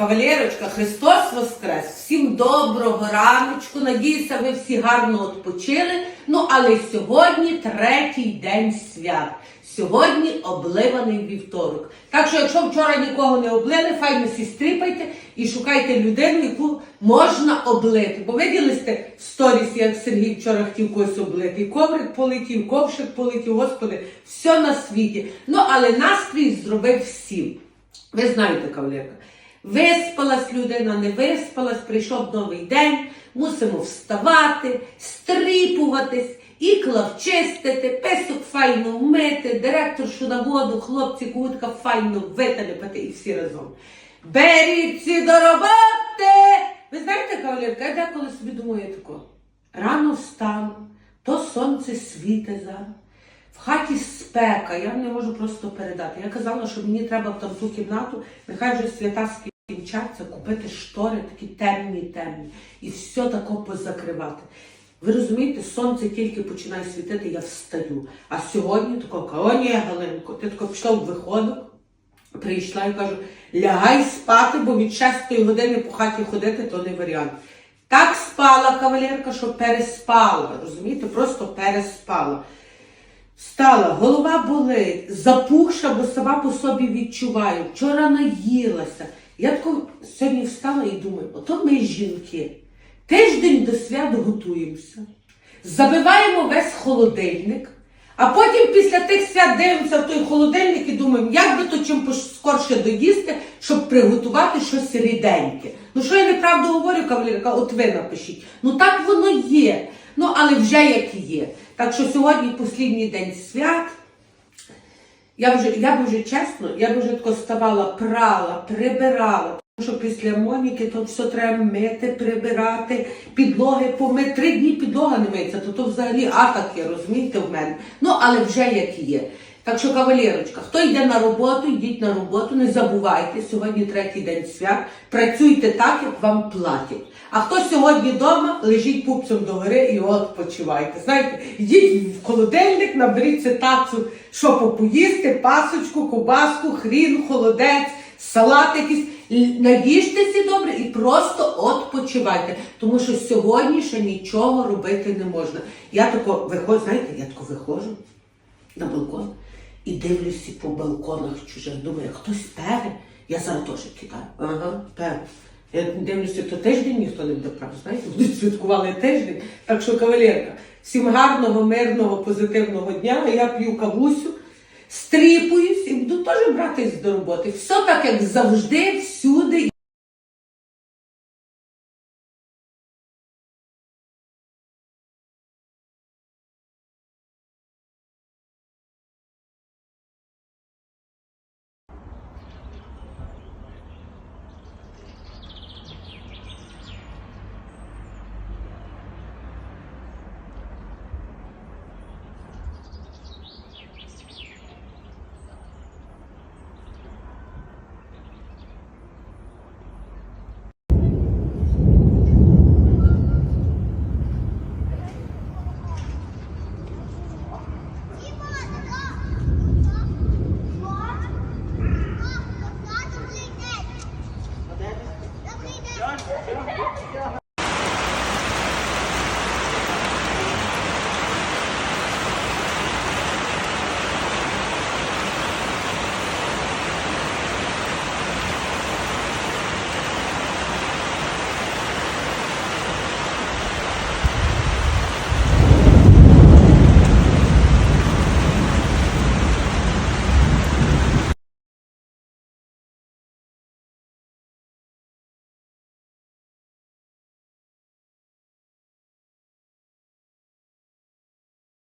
Кавалерочка, Христос Воскрес! Всім доброго раночку. Надіюся, ви всі гарно відпочили. Ну, але сьогодні третій день свят. Сьогодні обливаний вівторок. Так що, якщо вчора нікого не облили, файно всі і шукайте людину, яку можна облити. Бо виділи сте в сторісі, як Сергій вчора хотів когось облити. І коврик полетів, ковшик полетів, господи, все на світі. Ну, але настрій зробив всім. Ви знаєте, кавалерка, виспалась людина, не виспалась, прийшов новий день, мусимо вставати, стріпуватись, ікла вчистити, песок файно вмити, директоршу на воду, хлопці кутка файно виталіпати і всі разом. Беріться до роботи! Ви знаєте, кавалерка, я деколи собі думаю тако. Рано встану, то сонце світе зараз. В хаті спека, я не можу просто передати. Я казала, що мені треба в там ту кімнату, нехай вже свята скінчаться, купити штори, такі темні, темні, і все тако позакривати. Ви розумієте, сонце тільки починає світити, я встаю. А сьогодні тако, Каонія Галинко, ти тако пішла в виходок, прийшла і кажу, лягай спати, бо від 6 години по хаті ходити то не варіант. Так спала кавалерка, що переспала. Розумієте, просто переспала. Стала, голова болить, запухша, бо сама по собі відчуваю. Вчора наїлася. Я тако сьогодні встала і думаю, ото ми жінки. Тиждень до свят готуємося, забиваємо весь холодильник, а потім після тих свят дивимося в той холодильник і думаємо, як би то чим скорше доїсти, щоб приготувати щось ріденьке. Ну що я неправду говорю, кавалерка, от ви напишіть. Ну так воно є. Ну, але вже як є. Так що сьогодні послідній день свят. Я вже, я б вже чесно, я б вже ставала, прала, прибирала. Тому що після Моніки то все треба мити, прибирати, підлоги помити. Три дні підлога не миється, то то взагалі атаки, розумієте, в мене. Ну, але вже як є. Так що, кавалерочка, хто йде на роботу, йдіть на роботу, не забувайте, сьогодні третій день свят, працюйте так, як вам платять. А хто сьогодні вдома, лежіть пупцем до гори і відпочивайте. Знаєте, йдіть в холодильник, наберіться тацу, що попоїсти, пасочку, кобаску, хрін, холодець, салат якийсь. Наїжтеся добре і просто відпочивайте. Тому що сьогодні ще нічого робити не можна. Я тако виходжу, знаєте, я тако виходжу на балкон і дивлюся по балконах чужих. Думаю, хтось пере, я зараз теж кидаю. Ага, пере. Я дивлюся, то тиждень ніхто не буде прав, знаєте, вони святкували тиждень. Так що, кавалерка, всім гарного, мирного, позитивного дня. Я п'ю кавусю, стріпуюсь і буду теж братись до роботи. Все так, як завжди, всюди.